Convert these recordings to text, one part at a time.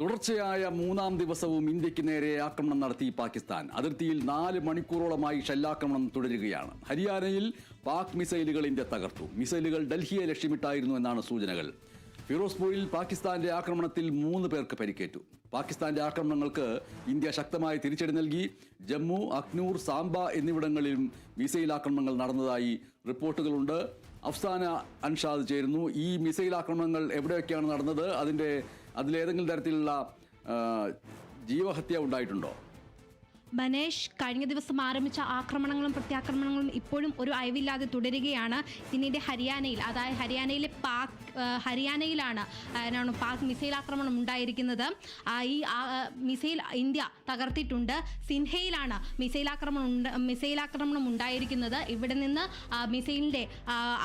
തുടർച്ചയായ മൂന്നാം ദിവസവും ഇന്ത്യയ്ക്ക് നേരെ ആക്രമണം നടത്തി പാകിസ്ഥാൻ. അതിർത്തിയിൽ നാല് മണിക്കൂറോളമായി ഷെല്ലാക്രമണം തുടരുകയാണ്. ഹരിയാനയിൽ പാക് മിസൈലുകൾ ഇന്ത്യ തകർത്തു. മിസൈലുകൾ ഡൽഹിയെ ലക്ഷ്യമിട്ടായിരുന്നു എന്നാണ് സൂചനകൾ. ഫിറോസ്പൂരിൽ പാകിസ്ഥാന്റെ ആക്രമണത്തിൽ മൂന്ന് പേർക്ക് പരിക്കേറ്റു. പാകിസ്ഥാന്റെ ആക്രമണങ്ങൾക്ക് ഇന്ത്യ ശക്തമായ തിരിച്ചടി നൽകി. ജമ്മു അക്നൂർ സാംബ എന്നിവിടങ്ങളിലും മിസൈൽ ആക്രമണങ്ങൾ നടന്നതായി റിപ്പോർട്ടുകളുണ്ട്. അഫ്സാന അൻഷാദ് ചേരുന്നു. ഈ മിസൈൽ ആക്രമണങ്ങൾ എവിടെയൊക്കെയാണ് നടന്നത്? അതിന്റെ അതിലേതെങ്കിലും തരത്തിലുള്ള ജീവഹത്യ ഉണ്ടായിട്ടുണ്ടോ? ബനേഷ് കഴിഞ്ഞ ദിവസം ആരംഭിച്ച ആക്രമണങ്ങളും പ്രത്യാക്രമണങ്ങളും ഇപ്പോഴും ഒരു അയവില്ലാതെ തുടരുകയാണ്. പിന്നീട് ഹരിയാനയിൽ അതായത് ഹരിയാനയിലെ പാക് ഹരിയാനയിലാണ് എന്നാണ് പാക് മിസൈൽ ആക്രമണം ഉണ്ടായിരിക്കുന്നത്. ഈ മിസൈൽ ഇന്ത്യ തകർത്തിട്ടുണ്ട്. സിൻഹയിലാണ് മിസൈൽ ആക്രമണം മിസൈൽ ആക്രമണം ഉണ്ടായിരിക്കുന്നത്. ഇവിടെ നിന്ന് മിസൈലിന്റെ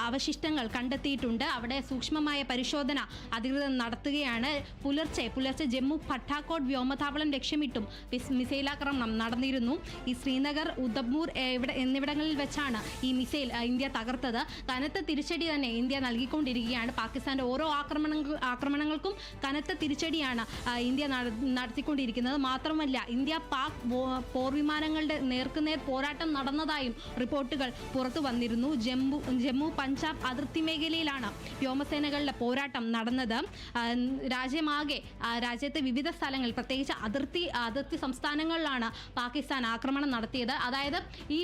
അവശിഷ്ടങ്ങൾ കണ്ടെത്തിയിട്ടുണ്ട്. അവിടെ സൂക്ഷ്മമായ പരിശോധന അധികൃതർ നടത്തുകയാണ്. പുലർച്ചെ പുലർച്ചെ ജമ്മു പട്ടാക്കോട്ട് വ്യോമതാവളം ലക്ഷ്യമിട്ടും മിസ്- മിസൈൽ ആക്രമണം നടന്നിരുന്നു. ഈ ശ്രീനഗർ ഉദബ്മൂർ ഏ, ഇവിടെ എന്നിവിടങ്ങളിൽ വെച്ചാണ് ഈ മിസൈൽ ഇന്ത്യ തകർത്തത്. കനത്ത തിരിച്ചടി തന്നെ ഇന്ത്യ നൽകിക്കൊണ്ടിരിക്കുകയാണ്. പാകിസ്ഥാന്റെ ഓരോ ആക്രമണങ്ങൾ ആക്രമണങ്ങൾക്കും കനത്ത തിരിച്ചടിയാണ് ഇന്ത്യ നടത്തിക്കൊണ്ടിരിക്കുന്നത്. മാത്രമല്ല ഇന്ത്യ പാക് പോർ പോർവിമാനങ്ങളുടെ നേർക്കുനേർ പോരാട്ടം നടന്നതായും റിപ്പോർട്ടുകൾ പുറത്തു വന്നിരുന്നു. ജമ്മു ജമ്മു പഞ്ചാബ് അതിർത്തി മേഖലയിലാണ് വ്യോമസേനകളുടെ പോരാട്ടം നടന്നത്. രാജ്യമാകെ രാജ്യത്തെ വിവിധ സ്ഥലങ്ങൾ പ്രത്യേകിച്ച് അതിർത്തി അതിർത്തി സംസ്ഥാനങ്ങളിലാണ് പാകിസ്ഥാൻ ആക്രമണം നടത്തിയത്. അതായത് ഈ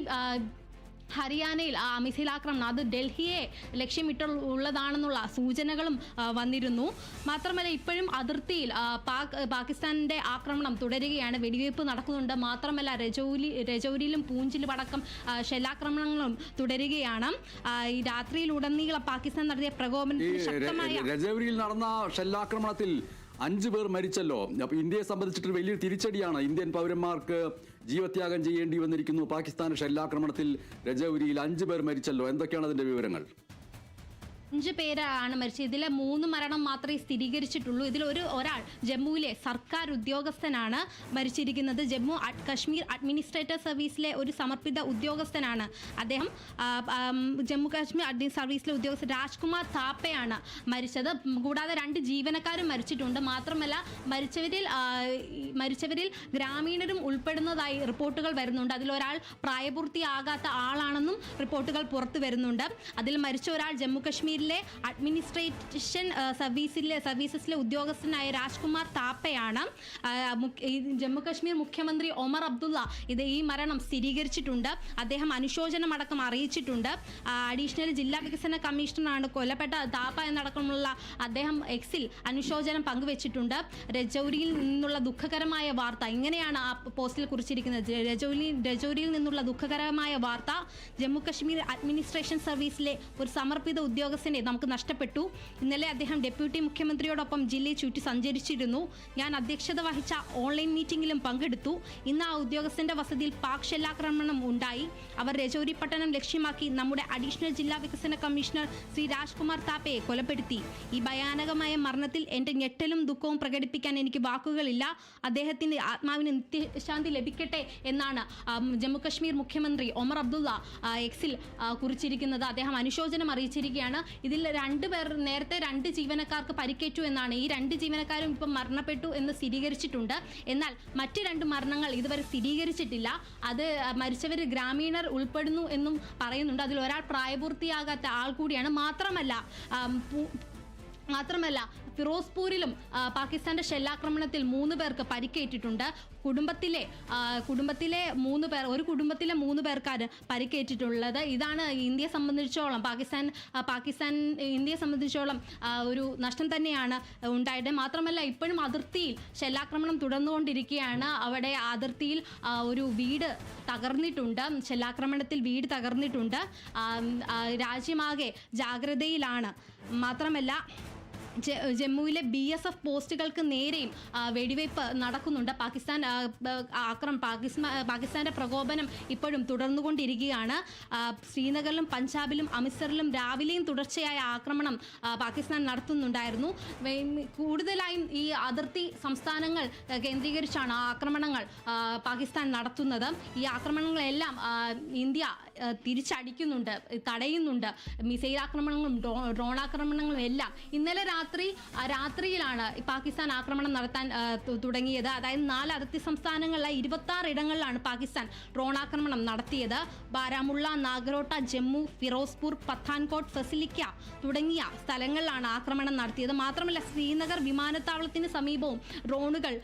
ഹരിയാനയിൽ ആ മിസൈൽ ആക്രമണം അത് ഡൽഹിയെ ലക്ഷ്യമിട്ടുള്ളതാണെന്നുള്ള സൂചനകളും വന്നിരുന്നു. മാത്രമല്ല ഇപ്പോഴും അതിർത്തിയിൽ പാക് പാകിസ്ഥാനിന്റെ ആക്രമണം തുടരുകയാണ്. വെടിവയ്പ് നടക്കുന്നുണ്ട്. മാത്രമല്ല രജൌലി രജൌരിയിലും പൂഞ്ചിലും അടക്കം ഷെല്ലാക്രമണങ്ങളും തുടരുകയാണ്. ഈ രാത്രിയിലുടനീളം പാകിസ്ഥാൻ നടത്തിയ പ്രകോപനത്തിൽ ശക്തമായ രജൌരിയിൽ നടന്ന ഷെല്ലാക്രമണത്തിൽ അഞ്ചു പേർ മരിച്ചല്ലോ. അപ്പൊ ഇന്ത്യയെ സംബന്ധിച്ചിട്ട് വലിയൊരു തിരിച്ചടിയാണ്. ഇന്ത്യൻ പൗരന്മാർക്ക് ജീവത്യാഗം ചെയ്യേണ്ടി വന്നിരിക്കുന്നു. പാകിസ്ഥാൻ ഷെല്ലാക്രമണത്തിൽ രജൌരിയിൽ അഞ്ചു പേർ മരിച്ചല്ലോ. എന്തൊക്കെയാണ് അതിന്റെ വിവരങ്ങൾ? അഞ്ച് പേരാണ് മരിച്ചത്. ഇതിലെ മൂന്ന് മരണം മാത്രമേ സ്ഥിരീകരിച്ചിട്ടുള്ളൂ. ഇതിൽ ഒരു ഒരാൾ ജമ്മുവിലെ സർക്കാർ ഉദ്യോഗസ്ഥനാണ് മരിച്ചിരിക്കുന്നത്. ജമ്മു കശ്മീർ അഡ്മിനിസ്ട്രേറ്റർ സർവീസിലെ ഒരു സമർപ്പിത ഉദ്യോഗസ്ഥനാണ് അദ്ദേഹം. ജമ്മു കാശ്മീർ അഡ്മിൻ സർവീസിലെ ഉദ്യോഗസ്ഥൻ രാജ്കുമാർ താപ്പയാണ് മരിച്ചത്. കൂടാതെ രണ്ട് ജീവനക്കാരും മരിച്ചിട്ടുണ്ട്. മാത്രമല്ല മരിച്ചവരിൽ മരിച്ചവരിൽ ഗ്രാമീണരും ഉൾപ്പെടുന്നതായി റിപ്പോർട്ടുകൾ വരുന്നുണ്ട്. അതിലൊരാൾ പ്രായപൂർത്തിയാകാത്ത ആളാണെന്നും റിപ്പോർട്ടുകൾ പുറത്തു വരുന്നുണ്ട്. അതിൽ മരിച്ച ഒരാൾ ജമ്മു കശ്മീരിലെ അഡ്മിനിസ്ട്രേഷൻ സർവീസിലെ സർവീസസിലെ ഉദ്യോഗസ്ഥനായ രാജ്കുമാർ താപ്പയാണ്. ആ, ജമ്മു കശ്മീർ മുഖ്യമന്ത്രി ഒമർ അബ്ദുള്ള ഇത് ഈ മരണം സ്ഥിരീകരിച്ചിട്ടുണ്ട്. അദ്ദേഹം അനുശോചനം അടക്കം അറിയിച്ചിട്ടുണ്ട് അഡീഷണൽ ജില്ലാ വികസന കമ്മീഷണറാണ് കൊല്ലപ്പെട്ട താപ്പ എന്നടക്കമുള്ള അദ്ദേഹം എക്സിൽ അനുശോചനം പങ്കുവച്ചിട്ടുണ്ട്. രജൌരിയിൽ നിന്നുള്ള ദുഃഖകരമായ വാർത്ത ഇങ്ങനെയാണ് ആ പോസ്റ്റിൽ കുറിച്ചിരിക്കുന്നത്. രജൌരി രജൌരിയിൽ നിന്നുള്ള ദുഃഖകരമായ വാർത്ത ജമ്മു കശ്മീർ അഡ്മിനിസ്ട്രേഷൻ സർവീസിലെ ഒരു സമർപ്പിത ഉദ്യോഗസ്ഥനെ നമുക്ക് നഷ്ടപ്പെട്ടു. ഇന്നലെ അദ്ദേഹം ഡെപ്യൂട്ടി മുഖ്യമന്ത്രിയോടൊപ്പം ജില്ലയിൽ ചുറ്റി സഞ്ചരിച്ചിരുന്നു. ഞാൻ അധ്യക്ഷത വഹിച്ച ഓൺലൈൻ മീറ്റിംഗിലും പങ്കെടുത്തു. ഇന്ന് ആ ഉദ്യോഗസ്ഥന്റെ വസതിയിൽ പാക് ഷെല്ലാക്രമണം ഉണ്ടായി. അവർ രജൌരി പട്ടണം ലക്ഷ്യമാക്കി നമ്മുടെ അഡീഷണൽ ജില്ലാ വികസന കമ്മീഷണർ ശ്രീ രാജ്കുമാർ താപ്പയെ കൊലപ്പെടുത്തി. ഈ ഭയാനകമായ മരണത്തിൽ എന്റെ ഞെട്ടലും ദുഃഖവും പ്രകടിപ്പിക്കാൻ എനിക്ക് വാക്കുകളില്ല. അദ്ദേഹത്തിന്റെ ആത്മാവിന് നിത്യശാന്തി ലഭിക്കട്ടെ എന്നാണ് ജമ്മുകശ്മീർ ജമ്മു കശ്മീർ മുഖ്യമന്ത്രി ഒമർ അബ്ദുള്ള എക്സിൽ കുറിച്ചിരിക്കുന്നത്. അദ്ദേഹം അനുശോചനം അറിയിച്ചിരിക്കുകയാണ്. ഇതിൽ രണ്ട് പേർ നേരത്തെ രണ്ട് ജീവനക്കാർക്ക് പരിക്കേറ്റു എന്നാണ്. ഈ രണ്ട് ജീവനക്കാരും ഇപ്പം മരണപ്പെട്ടു എന്ന് സ്ഥിരീകരിച്ചിട്ടുണ്ട്. എന്നാൽ മറ്റ് രണ്ട് മരണങ്ങൾ ഇതുവരെ സ്ഥിരീകരിച്ചിട്ടില്ല. അത് മരിച്ചവർ ഗ്രാമീണർ ഉൾപ്പെടുന്നു എന്നും പറയുന്നുണ്ട്. അതിൽ ഒരാൾ പ്രായപൂർത്തിയാകാത്ത ആൾ കൂടിയാണ്. മാത്രമല്ല മാത്രമല്ല ഫിറോസ്പൂരിലും പാകിസ്ഥാന്റെ ഷെല്ലാക്രമണത്തിൽ മൂന്ന് പേർക്ക് പരിക്കേറ്റിട്ടുണ്ട്. കുടുംബത്തിലെ കുടുംബത്തിലെ മൂന്ന് പേർ ഒരു കുടുംബത്തിലെ മൂന്ന് പേർക്കാണ് പരിക്കേറ്റിട്ടുള്ളത്. ഇതാണ് ഇന്ത്യയെ സംബന്ധിച്ചോളം പാകിസ്ഥാൻ പാകിസ്ഥാൻ ഇന്ത്യയെ സംബന്ധിച്ചോളം ഒരു നഷ്ടം തന്നെയാണ് ഉണ്ടായത്. മാത്രമല്ല ഇപ്പോഴും അതിർത്തിയിൽ ഷെല്ലാക്രമണം തുടർന്നുകൊണ്ടിരിക്കുകയാണ്. അവിടെ അതിർത്തിയിൽ ഒരു വീട് തകർന്നിട്ടുണ്ട്. ഷെല്ലാക്രമണത്തിൽ വീട് തകർന്നിട്ടുണ്ട്. രാജ്യമാകെ ജാഗ്രതയിലാണ്. മാത്രമല്ല ജമ്മുവിലെ ബി എസ് എഫ് പോസ്റ്റുകൾക്ക് നേരെയും വെടിവയ്പ് നടക്കുന്നുണ്ട്. പാകിസ്ഥാൻ ആക്രമ പാകിസ്ഥാൻ പാകിസ്ഥാന്റെ പ്രകോപനം ഇപ്പോഴും തുടർന്നുകൊണ്ടിരിക്കുകയാണ്. ശ്രീനഗറിലും പഞ്ചാബിലും അമൃത്സറിലും രാവിലെയും തുടർച്ചയായ ആക്രമണം പാകിസ്ഥാൻ നടത്തുന്നുണ്ടായിരുന്നു. കൂടുതലായും ഈ അതിർത്തി സംസ്ഥാനങ്ങൾ കേന്ദ്രീകരിച്ചാണ് ആക്രമണങ്ങൾ പാകിസ്ഥാൻ നടത്തുന്നത്. ഈ ആക്രമണങ്ങളെല്ലാം ഇന്ത്യ തിരിച്ചടിക്കുന്നുണ്ട് തടയുന്നുണ്ട്. മിസൈൽ ആക്രമണങ്ങളും ഡ്രോ- ഡ്രോൺ ആക്രമണങ്ങളും എല്ലാം. ഇന്നലെ രാത്രി രാത്രിയിലാണ് പാകിസ്ഥാൻ ആക്രമണം നടത്താൻ തുടങ്ങിയത്. അതായത് നാല് അതിർത്തി സംസ്ഥാനങ്ങളിലെ ഇരുപത്തി ആറ് ഇടങ്ങളിലാണ് പാകിസ്ഥാൻ ഡ്രോൺ ആക്രമണം നടത്തിയത്. ബാരാമുള്ള നാഗരോട്ട ജമ്മു ഫിറോസ്പൂർ പത്താൻകോട്ട് ഫസിലിക്ക തുടങ്ങിയ സ്ഥലങ്ങളിലാണ് ആക്രമണം നടത്തിയത്. മാത്രമല്ല ശ്രീനഗർ വിമാനത്താവളത്തിന് സമീപവും ഡ്രോണുകൾ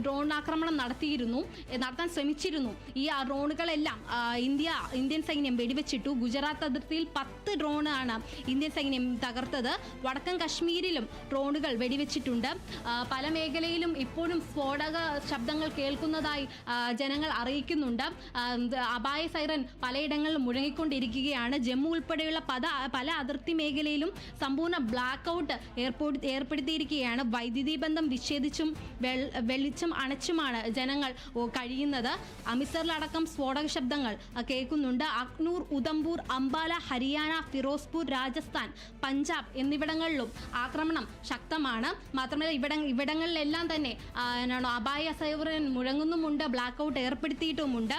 ഡ്രോൺ ആക്രമണം നടത്തിയിരുന്നു നടത്താൻ ശ്രമിച്ചിരുന്നു. ഈ ഡ്രോണുകളെല്ലാം ഇന്ത്യ ഇന്ത്യൻ സൈന്യം വെടിവെച്ചിട്ടു. ഗുജറാത്ത് അതിർത്തിയിൽ പത്ത് ഡ്രോണാണ് ഇന്ത്യൻ സൈന്യം തകർത്തത്. വടക്കൻ കശ്മീരിലും ഡ്രോണുകൾ വെടിവെച്ചിട്ടുണ്ട്. പല മേഖലയിലും ഇപ്പോഴും സ്ഫോടക ശബ്ദങ്ങൾ കേൾക്കുന്നതായി ജനങ്ങൾ അറിയിക്കുന്നുണ്ട്. അപായ സൈറൻ പലയിടങ്ങളിലും മുഴങ്ങിക്കൊണ്ടിരിക്കുകയാണ്. ജമ്മു ഉൾപ്പെടെയുള്ള പല പല അതിർത്തി മേഖലയിലും സമ്പൂർണ ബ്ലാക്ക് ഔട്ട് ഏർപ്പെടു ഏർപ്പെടുത്തിയിരിക്കുകയാണ്. വൈദ്യുതി ബന്ധം വിച്ഛേദിച്ചും വെളിച്ചം അണച്ചുമാണ് ജനങ്ങൾ കഴിയുന്നത്. അമിസറിലടക്കം സ്ഫോടക ശബ്ദങ്ങൾ ആ, കേൾക്കുന്നുണ്ട് അക്നൂർ ഉദംപൂർ അംബാല ഹരിയാന ഫിറോസ്പൂർ രാജസ്ഥാൻ പഞ്ചാബ് എന്നിവിടങ്ങളിലും ആക്രമണം ശക്തമാണ്. മാത്രമല്ല ഇവിട ഇവിടങ്ങളിലെല്ലാം തന്നെ അപായ സൈവറൻ മുഴങ്ങുന്നുമുണ്ട് ബ്ലാക്ക് ഔട്ട് ഏർപ്പെടുത്തിയിട്ടുമുണ്ട്.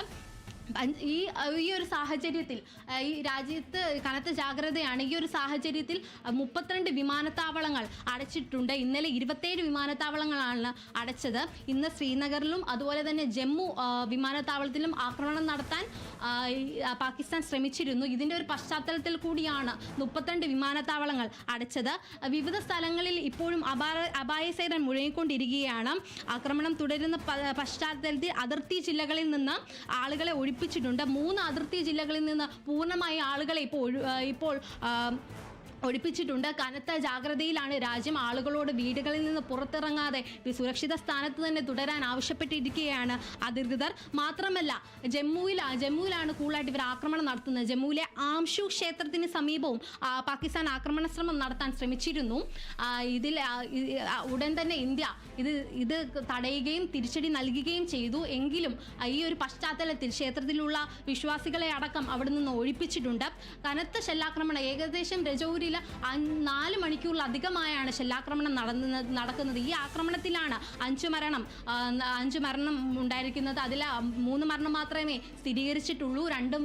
ഈ ഈ ഒരു സാഹചര്യത്തിൽ ഈ രാജ്യത്ത് കനത്ത ജാഗ്രതയാണ് ഈ ഒരു സാഹചര്യത്തിൽ മുപ്പത്തിരണ്ട് വിമാനത്താവളങ്ങൾ അടച്ചിട്ടുണ്ട്. ഇന്നലെ ഇരുപത്തേഴ് വിമാനത്താവളങ്ങളാണ് അടച്ചത്. ഇന്ന് ശ്രീനഗറിലും അതുപോലെ തന്നെ ജമ്മു വിമാനത്താവളത്തിലും ആക്രമണം നടത്താൻ പാകിസ്ഥാൻ ശ്രമിച്ചിരുന്നു. ഇതിന്റെ ഒരു പശ്ചാത്തലത്തിൽ കൂടിയാണ് മുപ്പത്തിരണ്ട് വിമാനത്താവളങ്ങൾ അടച്ചത്. വിവിധ സ്ഥലങ്ങളിൽ ഇപ്പോഴും അപാര അപായസേന മുഴങ്ങിക്കൊണ്ടിരിക്കുകയാണ്. ആക്രമണം തുടരുന്ന പശ്ചാത്തലത്തിൽ അതിർത്തി ജില്ലകളിൽ നിന്ന് ആളുകളെ ഒഴിപ്പിച്ചിട്ടുണ്ട് മൂന്ന് അതിർത്തി ജില്ലകളിൽ നിന്ന് പൂർണമായി ആളുകളെ ഇപ്പോൾ ഇപ്പോൾ ഒഴിപ്പിച്ചിട്ടുണ്ട്. കനത്ത ജാഗ്രതയിലാണ് രാജ്യം ആളുകളോട് വീടുകളിൽ നിന്ന് പുറത്തിറങ്ങാതെ സുരക്ഷിത സ്ഥാനത്ത് തന്നെ തുടരാൻ ആവശ്യപ്പെട്ടിരിക്കുകയാണ് അധികൃതർ. മാത്രമല്ല ജമ്മുവിൽ ജമ്മുവിലാണ് കൂടുതലായിട്ട് ഇവർ ആക്രമണം നടത്തുന്നത്. ജമ്മുവിലെ ആംഷു ക്ഷേത്രത്തിന് സമീപവും പാകിസ്ഥാൻ ആക്രമണ ശ്രമം നടത്താൻ ശ്രമിച്ചിരുന്നു. ഇതിൽ ഉടൻ തന്നെ ഇന്ത്യ ഇത് ഇത് തടയുകയും തിരിച്ചടി നൽകുകയും ചെയ്തു. എങ്കിലും ഈ ഒരു പശ്ചാത്തലത്തിൽ ക്ഷേത്രത്തിലുള്ള വിശ്വാസികളെ അടക്കം അവിടെ നിന്ന് ഒഴിപ്പിച്ചിട്ടുണ്ട്. കനത്ത ശല്ലാക്രമണം ഏകദേശം രജൌരിയിൽ അഞ്ച് നാല് മണിക്കൂറിലധികമായാണ് ഷെല്ലാക്രമണം നടന്ന നടക്കുന്നത്. ഈ ആക്രമണത്തിലാണ് അഞ്ചു മരണം അഞ്ചു മരണം ഉണ്ടായിരിക്കുന്നത്. അതിൽ മൂന്ന് മരണം മാത്രമേ സ്ഥിരീകരിച്ചിട്ടുള്ളൂ. രണ്ട്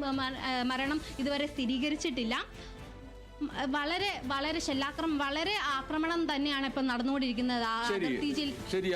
മരണം ഇതുവരെ സ്ഥിരീകരിച്ചിട്ടില്ല. വളരെ വളരെ ശല്യാക്രമം വളരെ ആക്രമണം തന്നെയാണ് ഇപ്പം നടന്നുകൊണ്ടിരിക്കുന്നത്. ആ ശരി